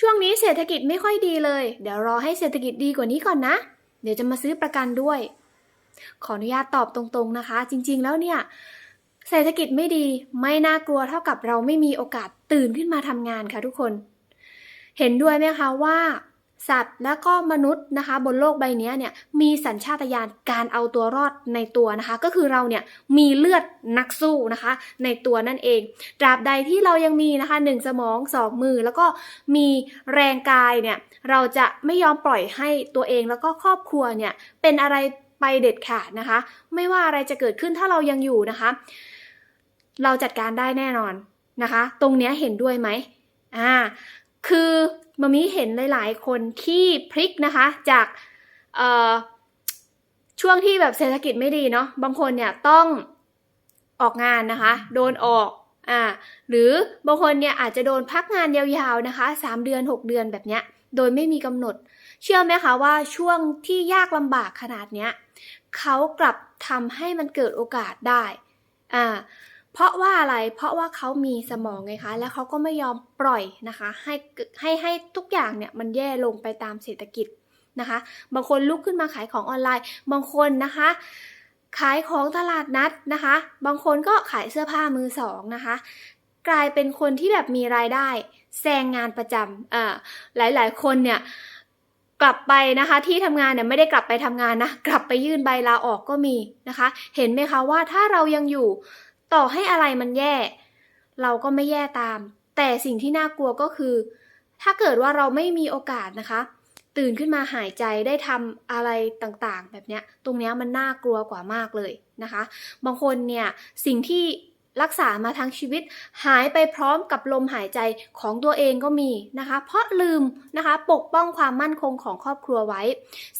ช่วงนี้เศรษฐกิจไม่ค่อยดีเลย เดี๋ยวรอให้เศรษฐกิจดีกว่านี้ก่อนนะ เดี๋ยวจะมาซื้อประกันด้วย ขออนุญาตตอบตรงๆนะคะ จริง ๆ แล้วเนี่ย เศรษฐกิจไม่ดีไม่น่ากลัวเท่ากับเราไม่มีโอกาสตื่นขึ้นมาทำงานค่ะทุกคน เห็นด้วยไหมคะว่า สัตว์และก็มนุษย์นะคะ บนโลกใบนี้เนี่ยมีสัญชาตญาณการเอาตัวรอดในตัวนะคะ ก็คือเราเนี่ยมีเลือดนักสู้นะคะ ในตัวนั่นเองตราบใดที่เรายังมีนะคะหนึ่งสมองสองมือแล้วก็มีแรงกายเนี่ยเราจะไม่ยอมปล่อยให้ตัวเองแล้วก็ครอบครัวเนี่ยเป็นอะไรไปเด็ดขาดนะคะ ไม่ว่าอะไรจะเกิดขึ้นถ้าเรายังอยู่นะคะ เราจัดการได้แน่นอนนะคะ ตรงเนี้ยเห็นด้วยไหมอ่าคือ มามีเห็นหลายๆคนที่พลิกนะคะจากช่วงที่แบบเศรษฐกิจไม่ดีเนาะบางคนเนี่ยต้องออกงานนะคะ โดนออกอ่าหรือบางคนเนี่ยอาจจะโดนพักงานยาวๆนะคะสามเดือนหกเดือนแบบเนี้ยโดยไม่มีกำหนด เชื่อไหมคะว่าช่วงที่ยากลำบากขนาดเนี้ยเขากลับทำให้มันเกิดโอกาสได้อ่า เพราะว่าอะไร เพราะว่าเขามีสมองไงคะ แล้วเขาก็ไม่ยอมปล่อยนะคะ ให้ให้ให้ทุกอย่างเนี่ยมันแย่ลงไปตามเศรษฐกิจนะคะ บางคนลุกขึ้นมาขายของออนไลน์ บางคนนะคะ ขายของตลาดนัดนะคะ บางคนก็ขายเสื้อผ้ามือสองนะคะ กลายเป็นคนที่แบบมีรายได้แซงงานประจำอ่าหลายๆ คนเนี่ยกลับไปนะคะที่ทำงานเนี่ยไม่ได้กลับไปทำงานนะ กลับไปยื่นใบลาออกก็มีนะคะ เห็นไหมคะว่าถ้าเรายังอยู่ ต่อให้อะไรมันแย่ เราก็ไม่แย่ตาม แต่สิ่งที่น่ากลัวก็คือ ถ้าเกิดว่าเราไม่มีโอกาสนะคะ ตื่นขึ้นมาหายใจได้ทำอะไรต่างๆ แบบเนี้ย ตรงเนี้ยมันน่ากลัวกว่ามากเลยนะคะ บางคนเนี่ยสิ่งที่ รักษามาทั้งชีวิต หายไปพร้อมกับลมหายใจของตัวเองก็มีนะคะ เพราะลืมนะคะปกป้องความมั่นคงของครอบครัวไว้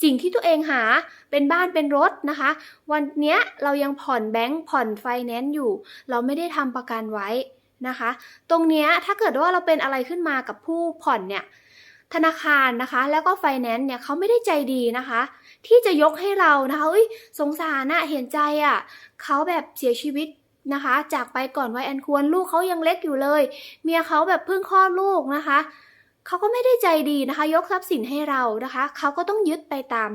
สิ่งที่ตัวเองหาเป็นบ้านเป็นรถนะคะ วันเนี้ยเรายังผ่อนแบงก์ผ่อนไฟแนนซ์อยู่ เราไม่ได้ทำประกันไว้นะคะ ตรงเนี้ยถ้าเกิดว่าเราเป็นอะไรขึ้นมากับผู้ผ่อนเนี่ยธนาคารนะคะ แล้วก็ไฟแนนซ์เนี่ยเขาไม่ได้ใจดีนะคะ ที่จะยกให้เรานะคะเอ้ยสงสารนะเห็นใจอะ่ะเขาแบบเสียชีวิต นะคะ จากไปก่อนวัยอันควรลูกเขายังเล็กอยู่เลย เมียเขาแบบเพิ่งคลอดลูกนะคะเขาก็ไม่ได้ใจดีนะคะ ยกทรัพย์สินให้เรานะคะเขาก็ต้องยึดไปตาม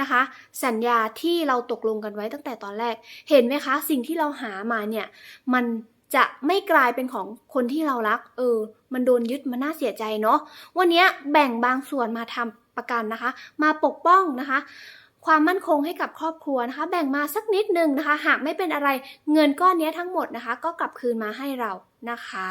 นะคะ สัญญาที่เราตกลงกันไว้ตั้งแต่ตอนแรก เห็นไหมคะ สิ่งที่เราหามาเนี่ยมันจะไม่กลายเป็นของคนที่เรารัก เออ มันโดนยึดมันน่าเสียใจเนาะวันนี้แบ่งบางส่วนมาทำประกันนะคะ มาปกป้องนะคะ ความมั่นคงให้กับครอบครัวนะคะ แบ่งมาสักนิดนึงนะคะ หากไม่เป็นอะไรเงินก้อนนี้ทั้งหมดนะคะ ก็กลับคืนมาให้เรานะคะ